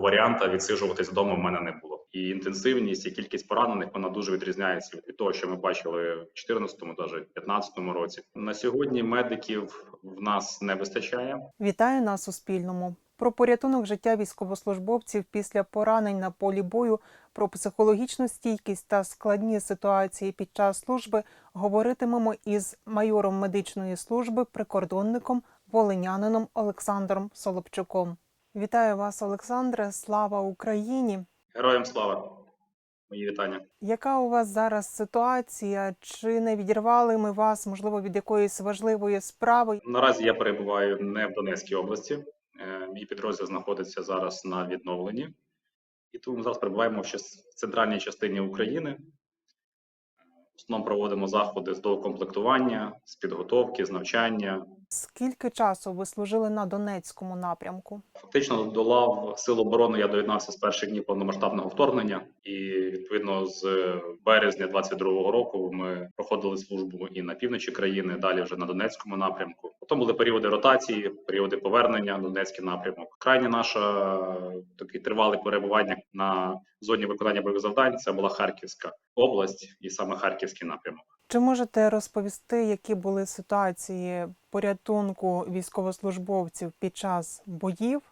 варіанта відсиджуватись вдома в мене не було. І інтенсивність, і кількість поранених вона дуже відрізняється від того, що ми бачили в 14-му, навіть 15-му році. На сьогодні медиків в нас не вистачає. Вітаю на Суспільному. Про порятунок життя військовослужбовців після поранень на полі бою, про психологічну стійкість та складні ситуації під час служби говоритимемо із майором медичної служби, прикордонником, волинянином Олександром Солопчуком. Вітаю вас, Олександре! Слава Україні! Героям слава! Мої вітання. Яка у вас зараз ситуація? Чи не відірвали ми вас, можливо, від якоїсь важливої справи? Наразі я перебуваю не в Донецькій області. Е, Мій підрозділ знаходиться зараз на відновленні, і тому ми зараз перебуваємо в центральній частині України. В основному проводимо заходи з доукомплектування, з підготовки, з навчання. Скільки часу ви служили на Донецькому напрямку? Фактично до лав Сил оборони я доєднався з перших днів повномасштабного вторгнення, і відповідно з березня 22-го року ми проходили службу і на півночі країни, далі вже на Донецькому напрямку. Потім були періоди ротації, періоди повернення на Донецький напрямок. Крайня наша е, такий тривалий перебування на зоні виконання бойових завдань. Це була Харківська область і саме Харківський напрямок. Чи можете розповісти, які були ситуації порятунку військовослужбовців під час боїв?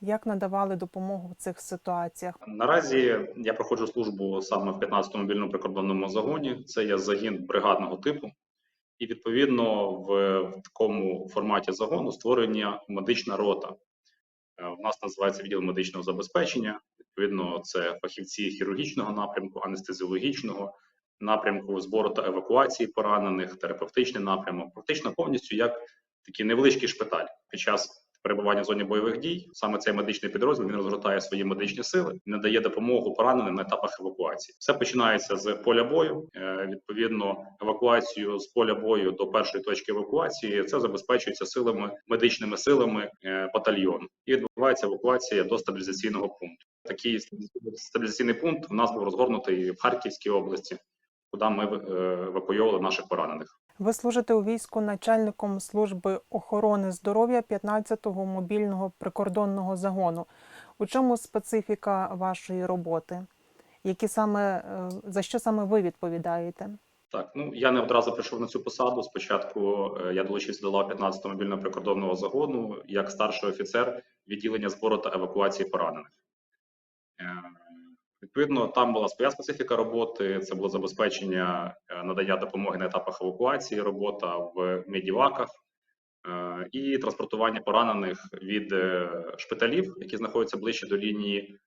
Як надавали допомогу в цих ситуаціях? Наразі я проходжу службу саме в 15-му мобільному прикордонному загоні. Це є загін бригадного типу, і відповідно в, в такому форматі загону створення медична рота. Е, У нас називається відділ медичного забезпечення. Відповідно, це фахівці хірургічного напрямку, анестезіологічного напрямку збору та евакуації поранених, терапевтичний напрямок, практично повністю як такий невеличкий шпиталь під час перебування в зоні бойових дій. Саме цей медичний підрозділ він розгортає свої медичні сили, надає допомогу пораненим на етапах евакуації. Все починається з поля бою. Е, Відповідно, евакуацію з поля бою до першої точки евакуації це забезпечується силами медичними силами е, батальйону. І відбувається евакуація до стабілізаційного пункту. Такий стабілізаційний пункт у нас був розгорнутий в Харківській області, куди ми е, евакуйовували наших поранених. Ви служите у війську начальником служби охорони здоров'я 15-го мобільного прикордонного загону. У чому специфіка вашої роботи? Які саме е, за що саме ви відповідаєте? Так, ну я не одразу прийшов на цю посаду. Спочатку е, я долучився до лав 15-го мобільного прикордонного загону як старший офіцер відділення збору та евакуації поранених. Відповідно, там була своя специфіка роботи. Це було забезпечення е, надання допомоги на етапах евакуації, робота в медіваках е, і транспортування поранених від е, шпиталів, які знаходяться ближче до лінії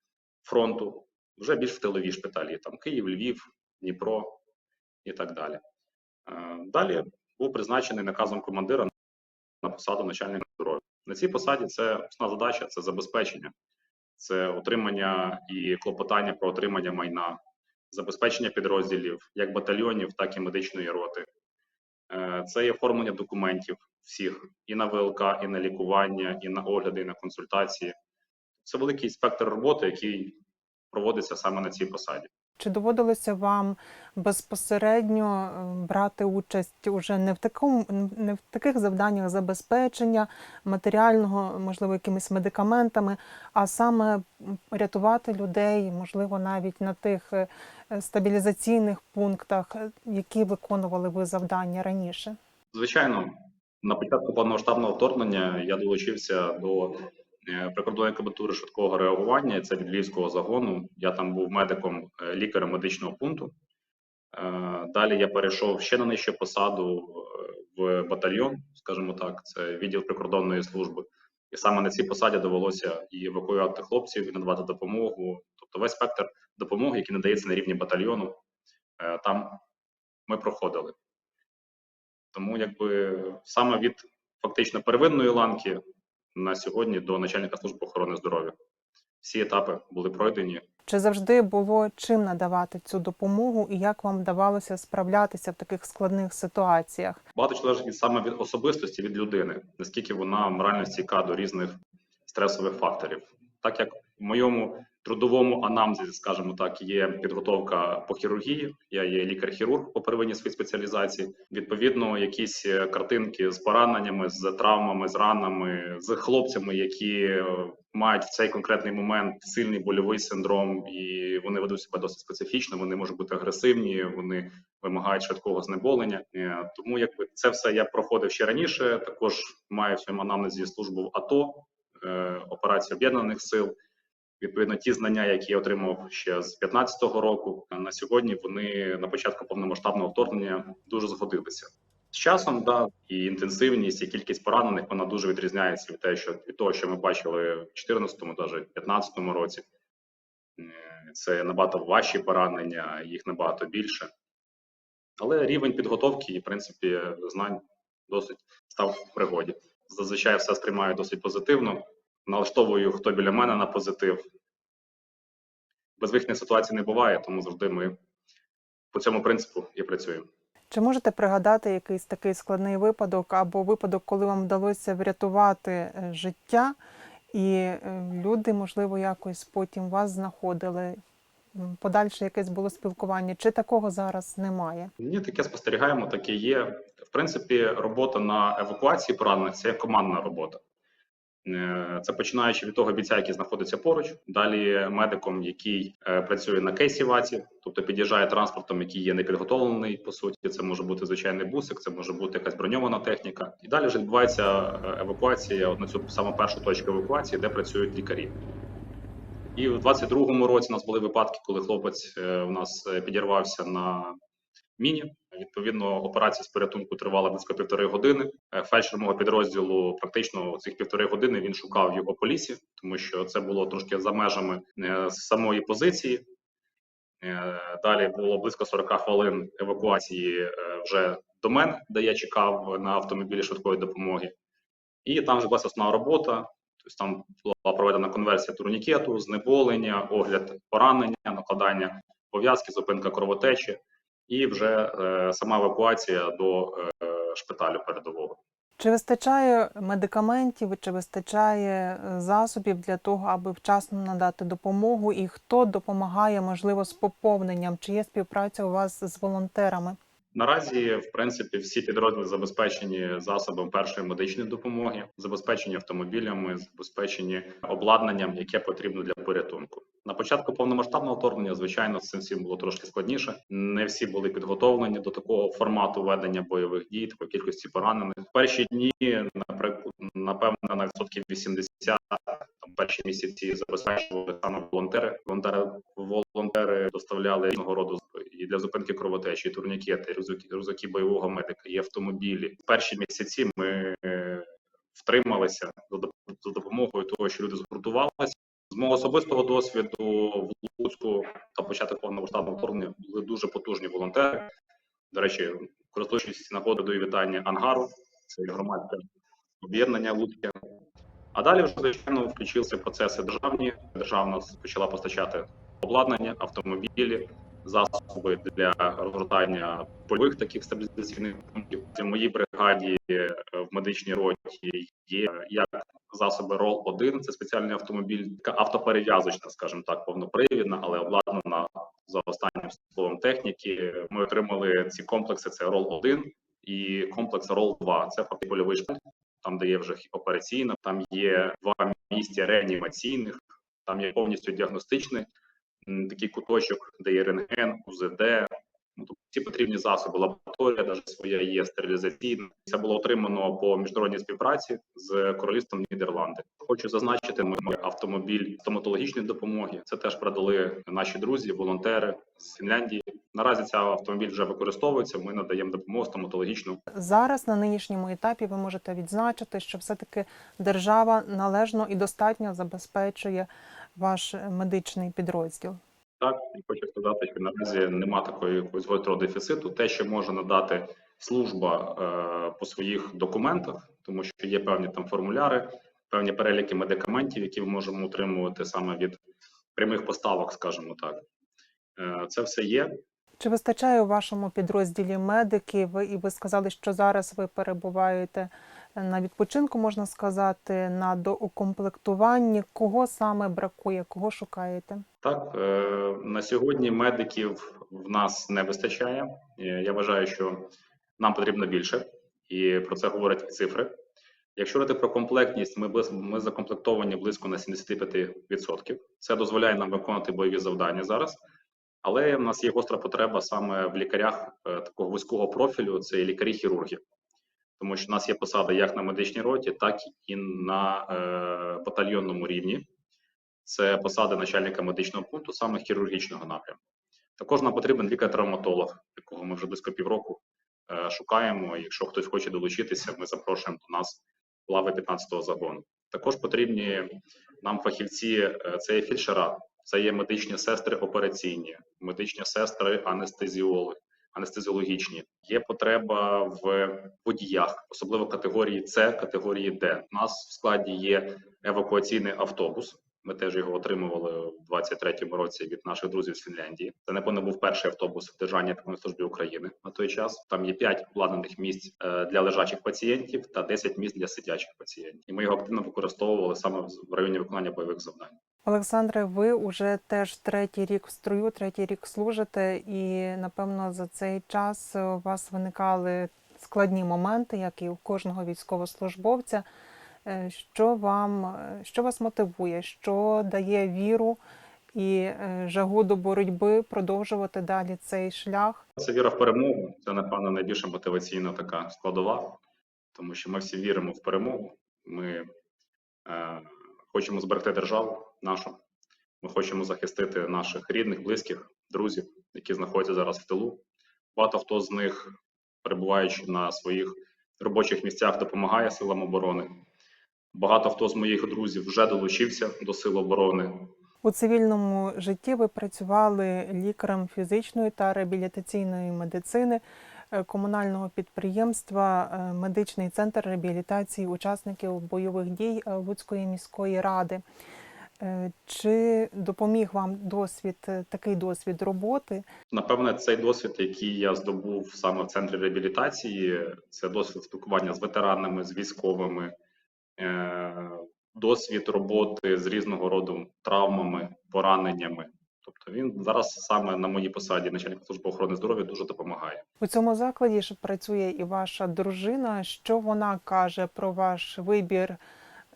фронту, вже більш в тилові шпиталі, там Київ, Львів, Дніпро і так далі. Далі був призначений наказом командира на посаду начальника здоров'я. На цій посаді це основна задача це забезпечення, це отримання і клопотання про отримання майна, забезпечення підрозділів як батальйонів, так і медичної роти. Е, Це є оформлення документів всіх і на ВЛК, і на лікування, і на огляди, і на консультації. Це великий спектр роботи, який проводиться саме на цій посаді. Чи доводилося вам безпосередньо е, брати участь уже не в такому не в таких завданнях забезпечення матеріального, можливо, якимись медикаментами, а саме рятувати людей, можливо, навіть на тих е, стабілізаційних пунктах, е, які виконували ви завдання раніше? Звичайно, на початку повномасштабного вторгнення я долучився до прикордонної комендатури швидкого реагування. Це від Львівського загону. Я там був медиком, е, лікарем медичного пункту. Е, Далі я перейшов ще на нижчу посаду е, в батальйон, скажімо так, це відділ прикордонної служби. І саме на цій посаді довелося і евакуювати хлопців, і надавати допомогу. Тобто весь спектр допомоги, який надається на рівні батальйону, е, там ми проходили. Тому якби саме від фактично первинної ланки на сьогодні до начальника служби охорони здоров'я всі етапи були пройдені. Чи завжди було чим надавати цю допомогу, і як вам вдавалося справлятися в таких складних ситуаціях? Багато чого залежить саме від особистості від людини, наскільки вона морально стійка до різних стресових факторів. Так як в моєму трудовому анамнезі, скажімо так, є підготовка по хірургії. Я є лікар-хірург по первинній своїй спеціалізації. Відповідно, якісь е, картинки з пораненнями, з травмами, з ранами, з хлопцями, які е, мають в цей конкретний момент сильний больовий синдром, і вони ведуть себе досить специфічно. Вони можуть бути агресивні, вони вимагають швидкого знеболення. Е, Тому якби це все я проходив ще раніше. Також маю в своєму анамнезі службу в АТО, операції об'єднаних сил. Відповідно, ті знання, які я отримав ще з 15-го року, на сьогодні вони на початку повномасштабного вторгнення дуже згодилися. З часом, да, і інтенсивність, і кількість поранених вона дуже відрізняється від, те, що, від того, що ми бачили в 14-му, навіть 15-му році. Е, Це набагато важчі поранення, їх набагато більше. Але рівень підготовки і, в принципі, знань досить став в пригоді. Зазвичай все сприймаю досить позитивно налаштовую хто біля мене на позитив. Безвихідних ситуацій не буває, тому завжди ми по цьому принципу і працюємо. Чи можете пригадати якийсь такий складний випадок або випадок, коли вам вдалося врятувати е, життя, і е, люди, можливо, якось потім вас знаходили? Подальше якесь було спілкування, чи такого зараз немає? Ні, таке спостерігаємо, таке є. В принципі, робота на евакуації поранених це командна робота. Е, Це починаючи від того бійця, який знаходиться поруч, далі медиком, який е, працює на кейсі ваті, тобто під'їжджає транспортом, який є непідготовлений. По суті, це може бути звичайний бусик, це може бути якась броньована техніка. І далі вже відбувається е, евакуація от на цю саму першу точку евакуації, де працюють лікарі. І в 22-му році у нас були випадки, коли хлопець у нас підірвався на міні. Відповідно, операція з порятунку тривала близько півтори години. Е, Фельдшер мого підрозділу практично цих півтори години він шукав його по лісі, тому що це було трошки за межами е, самої позиції. Е, Далі було близько 40 хвилин евакуації вже до мене, де я чекав на автомобілі швидкої допомоги. І там вже була основна робота. Тобто там була проведена конверсія турнікету, знеболення, огляд поранення, накладання пов'язки, зупинка кровотечі і вже е, сама евакуація до е, шпиталю передового. Чи вистачає медикаментів, чи вистачає е, засобів для того, аби вчасно надати допомогу, і хто допомагає, можливо, з поповненням? Чи є співпраця у вас з волонтерами? Наразі, в принципі, всі підрозділи забезпечені засобом першої медичної допомоги, забезпечені автомобілями, забезпечені обладнанням, яке потрібно для порятунку. На початку повномасштабного вторгнення, звичайно, з цим всім було трошки складніше. Не всі були підготовлені до такого формату ведення бойових дій, такої кількості поранених. В перші дні, наприклад, напевно, на відсотків 80 там перші місяці забезпечували саме волонтери. Волонтери волонтери доставляли різного роду і для зупинки кровотечі, турнікети, рюкзаки, рюкзаки бойового медика, і автомобілі. В перші місяці ми е, втрималися за допомогою того, що люди згуртувалися. З мого особистого досвіду в Луцьку та початок повномасштабного вторгнення були дуже потужні волонтери. До речі, користуючись нагодою до вітання ангару, це громадське об'єднання Луцьке. А далі вже звичайно включилися процеси державні. Держава почала постачати обладнання, автомобілі, засоби для розгортання польових таких стабілізаційних пунктів. В моїй бригаді е, в медичній роті є як засоби рол 1 це спеціальний автомобіль, така автоперев'язочна, скажімо так, повнопривідна, але обладнана за останнім словом техніки. Ми отримали ці комплекси: це рол 1 і комплекс рол 2 Це фактично польовий там де є вже операційна, там є два місця реанімаційних, там є повністю діагностичний такий куточок, де є рентген, УЗД. Ну, тобто всі потрібні засоби, лабораторія, навіть своя є стерилізаційна. Це було отримано по міжнародній співпраці з королівством Нідерланди. Хочу зазначити, ми автомобіль стоматологічної допомоги. Це теж продали наші друзі, волонтери з Фінляндії. Наразі цей автомобіль вже використовується. Ми надаємо допомогу стоматологічну Зараз на нинішньому етапі ви можете відзначити, що все-таки держава належно і достатньо забезпечує ваш медичний підрозділ. Так, і хочу сказати, що наразі нема такої якогось гострого дефіциту. Те, що може надати служба е, по своїх документах, тому що є певні там формуляри, певні переліки медикаментів, які ми можемо отримувати саме від прямих поставок, скажімо так. Е, це все є. Чи вистачає у вашому підрозділі медиків? І ви сказали, що зараз ви перебуваєте на відпочинку, можна сказати, на доукомплектуванні. Кого саме бракує, кого шукаєте? Так, е, на сьогодні медиків в нас не вистачає. Е, Я вважаю, що нам потрібно більше, і про це говорять цифри. Якщо говорити про комплектність, ми, ми закомплектовані близько на 75%. Це дозволяє нам виконувати бойові завдання зараз. Але в нас є гостра потреба саме в лікарях е, такого вузького профілю, це лікарі-хірурги. Тому що в нас є посади як на медичній роті, так і на е, батальйонному рівні це посада начальника медичного пункту, саме хірургічного напрямку. Також нам потрібен лікар-травматолог, якого ми вже близько півроку е, шукаємо. Якщо хтось хоче долучитися, ми запрошуємо до нас лави 15-го загону. Також потрібні нам фахівці, е, це є фельдшера, це є медичні сестри операційні, медичні сестри анестезіологи, анестезіологічні. Є потреба в водіях, особливо категорії С, категорії Д. У нас в складі є евакуаційний автобус. Ми теж його отримували в 23-му році від наших друзів з Фінляндії. Це напевно був перший автобус в Державній автомобільній службі України на той час. Там є 5 обладнаних місць е, для лежачих пацієнтів та 10 місць для сидячих пацієнтів. І ми його активно використовували саме в районі виконання бойових завдань. Олександре, ви вже теж третій рік в строю, третій рік служите, і напевно за цей час у вас виникали складні моменти, як і у кожного військовослужбовця. Е, Що вам е, що вас мотивує, що дає віру і е, жагу до боротьби продовжувати далі цей шлях? Це віра в перемогу. Це напевно найбільша мотиваційна така складова, тому що ми всі віримо в перемогу. Ми е, хочемо зберегти державу нашу. Ми хочемо захистити наших рідних, близьких, друзів, які знаходяться зараз в тилу. Багато хто з них, перебуваючи на своїх робочих місцях, допомагає силам оборони. Багато хто з моїх друзів вже долучився до сил оборони. У цивільному житті ви працювали лікарем фізичної та реабілітаційної медицини комунального підприємства е, Медичний центр реабілітації учасників бойових дій е, Луцької міської ради. Е, Чи допоміг вам досвід, е, такий досвід роботи? Напевне, цей досвід, який я здобув саме в центрі реабілітації, це досвід спілкування з ветеранами, з військовими, е, досвід роботи з різного роду травмами, пораненнями. Тобто він зараз саме на моїй посаді начальника служби охорони здоров'я дуже допомагає. У цьому закладі ж працює і ваша дружина. Що вона каже про ваш вибір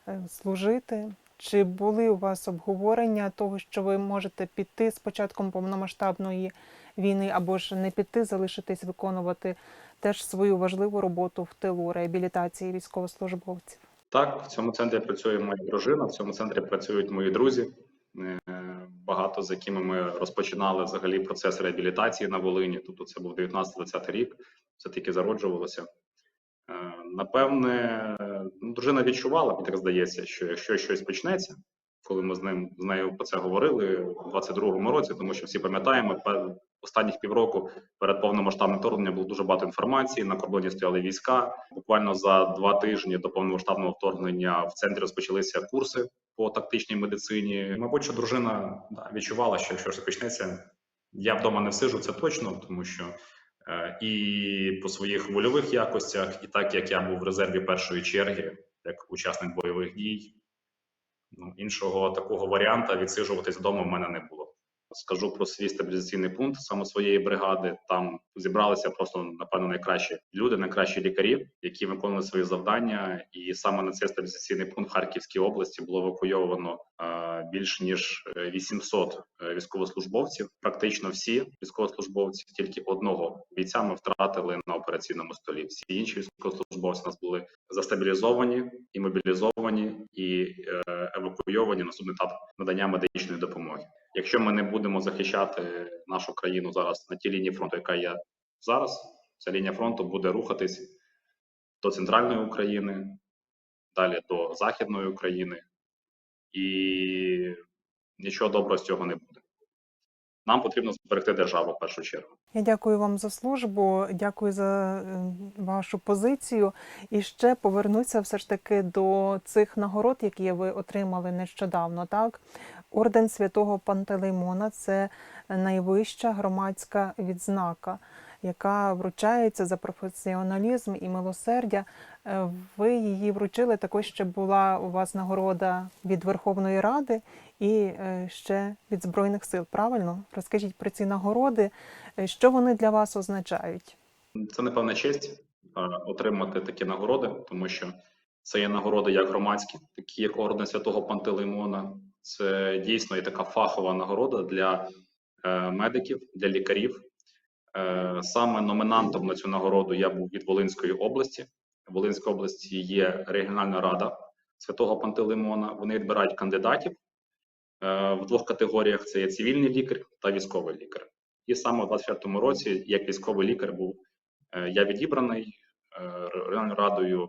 е, служити? Чи були у вас обговорення того, що ви можете піти з початком повномасштабної війни, або ж не піти, залишитись виконувати теж свою важливу роботу в тилу реабілітації військовослужбовців? Так, в цьому центрі працює моя дружина, в цьому центрі працюють мої друзі, багато з якими ми розпочинали взагалі процес реабілітації на Волині. Тобто це був 19-20 рік, все тільки зароджувалося. Е, Напевне, ну, дружина відчувала, так здається, що якщо щось почнеться, коли ми з ним з нею про це говорили у 22-му році, тому що всі пам'ятаємо, останніх півроку перед повномасштабним вторгненням було дуже багато інформації. На кордоні стояли війська. Буквально за два тижні до повномасштабного вторгнення в центрі розпочалися курси по тактичній медицині. Мабуть, що дружина да, відчувала, що якщо щось почнеться, я вдома не всижу, це точно, тому що е, і по своїх вольових якостях, і так як я був в резерві першої черги, як учасник бойових дій, ну іншого такого варіанта відсиджуватись вдома в мене не було. Скажу про свій стабілізаційний пункт саме своєї бригади. Там зібралися просто напевно найкращі люди, найкращі лікарі, які виконували свої завдання. І саме на цей стабілізаційний пункт в Харківській області було евакуйовано е, більш ніж е, 800 е, військовослужбовців. Практично всі військовослужбовці, тільки одного бійця ми втратили на операційному столі. Всі інші військовослужбовці у нас були застабілізовані і мобілізовані і е, евакуйовані на наступний етап надання медичної допомоги. Якщо ми не будемо захищати нашу країну зараз на тій лінії фронту, яка є зараз, ця лінія фронту буде рухатись до центральної України, далі до Західної України, і нічого доброго з цього не буде. Нам потрібно зберегти державу в першу чергу. Я дякую вам за службу, дякую за е, вашу позицію. І ще повернуся все ж таки до цих нагород, які ви отримали нещодавно. Так, орден святого Пантелеймона це найвища громадська відзнака. яка вручається за професіоналізм і милосердя. Е, Ви її вручили також ще була у вас нагорода від Верховної Ради і е, ще від Збройних сил. Правильно? Розкажіть про ці нагороди, е, що вони для вас означають? Це напевна честь отримати такі нагороди, тому що це є нагороди як громадські, такі як орден святого Пантелеймона. Це дійсно є така фахова нагорода для е, медиків, для лікарів. Е, Саме номінантом на цю нагороду я був від Волинської області. В Волинській області є регіональна рада святого Пантелеймона. Вони відбирають кандидатів е, в двох категоріях: це є цивільний лікар та військовий лікар. І саме у 24-му році, як військовий лікар, був я відібраний регіональною радою.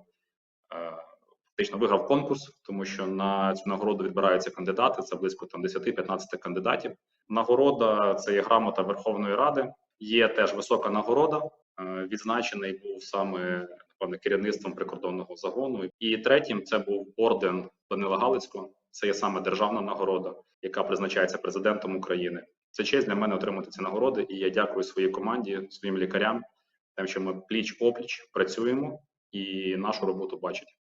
Фактично виграв конкурс, тому що на цю нагороду відбираються кандидати. Це близько там 10-15 кандидатів. Нагорода це є грамота Верховної Ради. Є теж висока нагорода. Е, Відзначений був саме напевне керівництвом прикордонного загону. І третім це був орден Данила Галицького. Це є саме державна нагорода, яка призначається президентом України. Це честь для мене отримати ці нагороди. І я дякую своїй команді, своїм лікарям, тим, що ми пліч опліч працюємо і нашу роботу бачать.